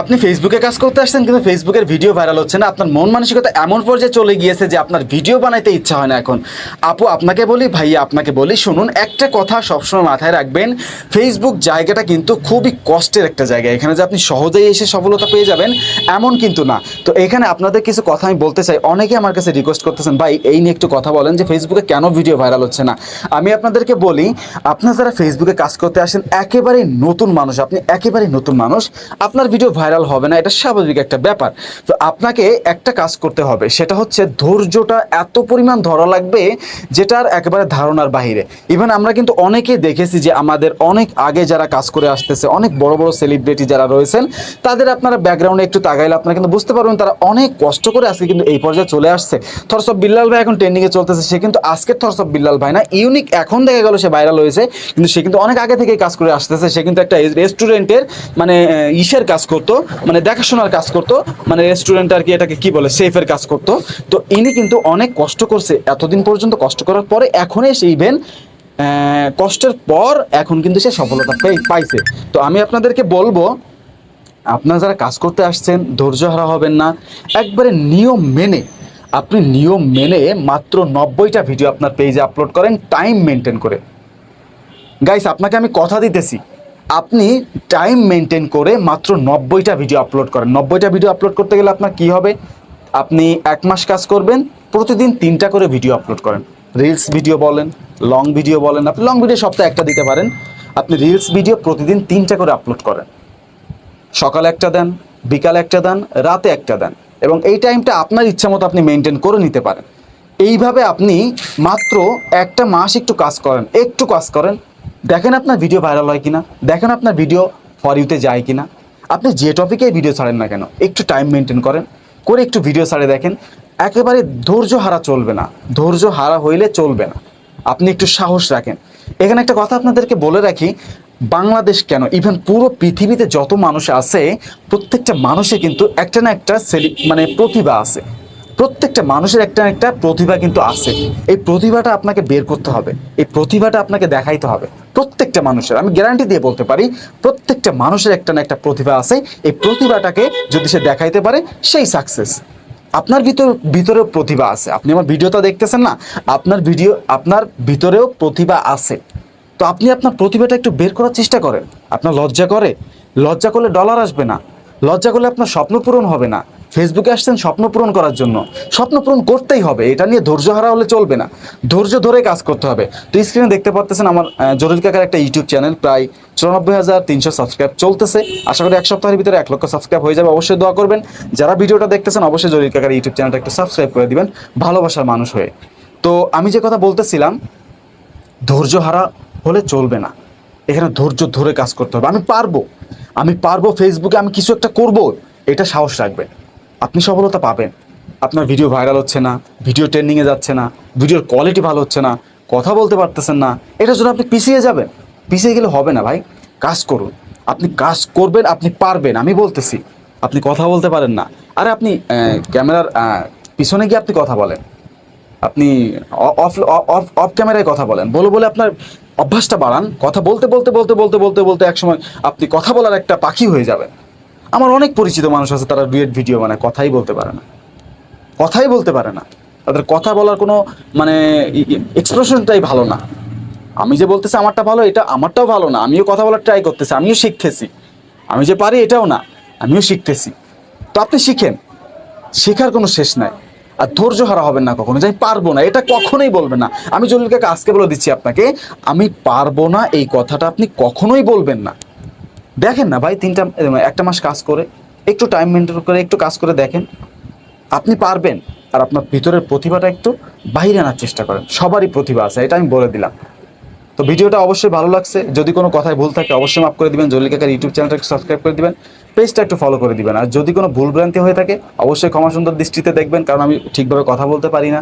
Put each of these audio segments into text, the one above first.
আপনি ফেসবুকে কাজ করতে আসছেন, কিন্তু ফেসবুকের ভিডিও ভাইরাল হচ্ছে না। আপনার মন মানসিকতা এমন পর্যায়ে চলে গিয়েছে যে আপনার ভিডিও বানাইতে ইচ্ছা হয় না এখন। আপু, আপনাকে বলি, ভাইয়া, আপনাকে বলি, শুনুন, একটা কথা সবসময় মাথায় রাখবেন ফেসবুক জায়গাটা কিন্তু খুবই কষ্টের একটা জায়গা। এখানে যে আপনি সহজেই এসে সফলতা পেয়ে যাবেন, এমন কিন্তু না। তো এখানে আপনাদের কিছু কথা আমি বলতে চাই। অনেকে আমার কাছে রিকোয়েস্ট করতেছেন, ভাই, এই নিয়ে একটু কথা বলেন যে ফেসবুকে কেন ভিডিও ভাইরাল হচ্ছে না? আমি আপনাদেরকে বলি, আপনারা যারা ফেসবুকে কাজ করতে আসেন, একেবারেই নতুন মানুষ, আপনি একেবারে নতুন মানুষ, আপনার ভিডিও ভাইরাল হবে না, এটা স্বাভাবিক একটা ব্যাপার। তো আপনাকে একটা কাজ করতে হবে, সেটা হচ্ছে ধৈর্যটা এত পরিমাণ ধরা লাগবে যেটার একেবারে ধারণার বাইরে ইভেন আমরা কিন্তু অনেকে দেখেছি যে আমাদের অনেক আগে যারা কাজ করে আসতেছে, অনেক বড় বড় সেলিব্রিটি যারা রয়েছেন, তাদের আপনারা ব্যাকগ্রাউন্ডে একটু তাকাইলে আপনারা কিন্তু বুঝতে পারবেন তারা অনেক কষ্ট করে আজকে কিন্তু এই পর্যায়ে চলে আসছে। থরসব বিল্লাল ভাই এখন ট্রেন্ডিংয়ে চলতেছে, সে কিন্তু আজকের থরসব বিল্লাল ভাই না ইউনিক এখন দেখা গেল সে ভাইরাল হয়েছে, কিন্তু সে কিন্তু অনেক আগে থেকে কাজ করে আসতেছে, সে কিন্তু একটা রেস্টুরেন্টের মানে ইসের কাজ করতো মানে দেখাশোনার কাজ করতো মানে রেস্টুরেন্ট আর কি এটাকে কি বলে সেফের কাজ করতো। তো ইনি কিন্তু অনেক কষ্ট করছে, এতদিন পর্যন্ত কষ্ট করার পরে এখন এসে ইভেন কষ্টের পর এখন কিন্তু সে সফলতা পাইছে। তো আমি আপনাদেরকে বলব, আপনারা যারা কাজ করতে আসছেন, ধৈর্য হারা হবেন না। একবারে নিয়ম মেনে, আপনি নিয়ম মেনে মাত্র নব্বইটা ভিডিও আপনার পেজে আপলোড করেন টাইম মেনটেন করে। গাইস আপনাকে আমি কথা দিতেছি। আপনি টাইম মেনটেন করে মাত্র নব্বইটা ভিডিও আপলোড করেন। নব্বইটা ভিডিও আপলোড করতে গেলে আপনার কি হবে? আপনি এক মাস কাজ করবেন, প্রতিদিন তিনটা করে ভিডিও আপলোড করেন। রিলস ভিডিও বলেন লং ভিডিও বলেন, আপনি লং ভিডিও সপ্তাহে একটা দিতে পারেন। আপনি রিলস ভিডিও প্রতিদিন তিনটা করে আপলোড করেন। সকালে একটা দেন, বিকালে একটা দেন, রাতে একটা দেন। এবং এই টাইমটা আপনার ইচ্ছা মতো আপনি মেনটেন করে নিতে পারেন। এইভাবে আপনি মাত্র একটা মাস একটু কাজ করেন, একটু কাজ করেন দেখেন আপনার ভিডিও ভাইরাল হয় কিনা? দেখেন আপনার ভিডিও ফর ইউতে যায় কিনা? আপনি যে টপিকেই ভিডিও ছাড়েন না কেন? একটু টাইম মেনটেন করেন, করে একটু ভিডিও ছাড়ে দেখেন, একেবারে ধৈর্য হারা চলবে না। ধৈর্য হারা হইলে চলবে না। আপনি একটু সাহস রাখেন। এখানে একটা কথা আপনাদেরকে বলে রাখি, বাংলাদেশ কেন ইভেন পুরো পৃথিবীতে যত মানুষ আছে, প্রত্যেকটা মানুষে কিন্তু একটা না একটা সেলি মানে প্রতিভা আছে। প্রত্যেকটা মানুষের একটা একটা প্রতিভা কিন্তু আছে। এই প্রতিভাটা আপনাকে বের করতে হবে। এই প্রতিভাটা আপনাকে দেখাইতে হবে প্রত্যেকটা মানুষের। আমি গ্যারান্টি দিয়ে বলতে পারি, প্রত্যেকটা মানুষের একটা না একটা প্রতিভা আছে। এই প্রতিভাটাকে যদি সে দেখাইতে পারে, সেই সাকসেস আপনার ভিতর ভিতরেও প্রতিভা আছে। আপনি আমার ভিডিওটা দেখতেছেন না? আপনার ভিডিও আপনার ভিতরেও প্রতিভা আছে। তো আপনি আপনার প্রতিভাটা একটু বের করার চেষ্টা করেন। আপনার লজ্জা করে। লজ্জা করলে ডলার আসবে না। লজ্জা করলে আপনার স্বপ্ন পূরণ হবে না। ফেসবুকে আসছেন স্বপ্ন পূরণ করার জন্য। স্বপ্ন পূরণ করতেই হবে, এটা নিয়ে ধৈর্য হারা হলে চলবে না। ধৈর্য ধরে কাজ করতে হবে। তো স্ক্রিনে দেখতে পাচ্ছেন আমার জরুরি কাকার একটা ইউটিউব চ্যানেল প্রায় চুরানব্বই হাজার তিনশো সাবস্ক্রাইব চলতেছে। আশা করি এক সপ্তাহের ভিতরে এক লক্ষ সাবস্ক্রাইব হয়ে যাবে। অবশ্যই দোয়া করবেন। যারা ভিডিওটা দেখতেছেন, অবশ্যই জরুরি কাকার ইউটিউব চ্যানেলটা একটু সাবস্ক্রাইব করে দিবেন, ভালোবাসার মানুষ হয়ে। তো আমি যে কথা বলতেছিলাম, ধৈর্য হারা হলে চলবে না। এখানে ধৈর্য ধরে কাজ করতে হবে। আমি পারব। আমি পারব ফেসবুকে আমি কিছু একটা করব, এটা সাহস রাখবেন। আপনি সফলতা পাবেন। আপনার ভিডিও ভাইরাল হচ্ছে না ভিডিও ট্রেন্ডিংয়ে যাচ্ছে না ভিডিওর কোয়ালিটি ভালো হচ্ছে না, কথা বলতে পারতেছেন না, এটার জন্য আপনি পিছিয়ে যাবেন। পিছিয়ে গেলে হবে না ভাই, কাজ করুন। আপনি কাজ করবেন, আপনি পারবেন, আমি বলতেছি। আপনি কথা বলতে পারেন না। আরে আপনি ক্যামেরার পিছনে গিয়ে আপনি কথা বলেন। আপনি অফ অফ অফ ক্যামেরায় কথা বলেন। বলে বলে আপনার অভ্যাসটা বাড়ান। কথা বলতে বলতে বলতে বলতে বলতে বলতে একসময় আপনি কথা বলার একটা পাখি হয়ে যাবেন। আমার অনেক পরিচিত মানুষ আছে, তারা ডুয়েট ভিডিও মানে কথাই বলতে পারে না। কথাই বলতে পারে না। তাদের কথা বলার কোনো মানে এক্সপ্রেশনটাই ভালো না। আমি যে বলতেছি, আমারটা ভালো, এটা আমারটাও ভালো না। আমিও কথা বলার ট্রাই করতেছি, আমিও শিখতেছি। আমি যে পারি, এটাও না। আমিও শিখতেছি। তো আপনি শিখেন। শেখার কোনো শেষ নাই। আর ধৈর্য হারা হবেন না কখনো, যে আমি পারব না, এটা কখনোই বলবেন না। আমি জলিল কাকা আজকে বলে দিচ্ছি আপনাকে, আমি পারব না, এই কথাটা আপনি কখনোই বলবেন না। দেখেন না ভাই, তিনটা, একটা মাস কাজ করে, একটু টাইম মেনটেন করে, একটু কাজ করে দেখেন। আপনি পারবেন, আর আপনার ভিতরের প্রতিভাটা একটু বাইরে আনার চেষ্টা করেন। সবারই প্রতিভা আছে, এটা আমি বলে দিলাম। তো ভিডিওটা অবশ্যই ভালো লাগছে। যদি কোনো কথায় ভুল থাকে, অবশ্যই মাফ করে দিবেন। জলিল কাকার ইউটিউব চ্যানেলটা একটু সাবস্ক্রাইব করে দিবেন। পেজটা একটু ফলো করে দিবেন। আর যদি কোনো ভুলভ্রান্তি হয়ে থাকে, অবশ্যই ক্ষমা সুন্দর দৃষ্টিতে দেখবেন, কারণ আমি ঠিকভাবে কথা বলতে পারি না।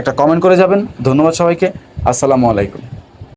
একটা কমেন্ট করে যাবেন। ধন্যবাদ সবাইকে। আসসালামু আলাইকুম।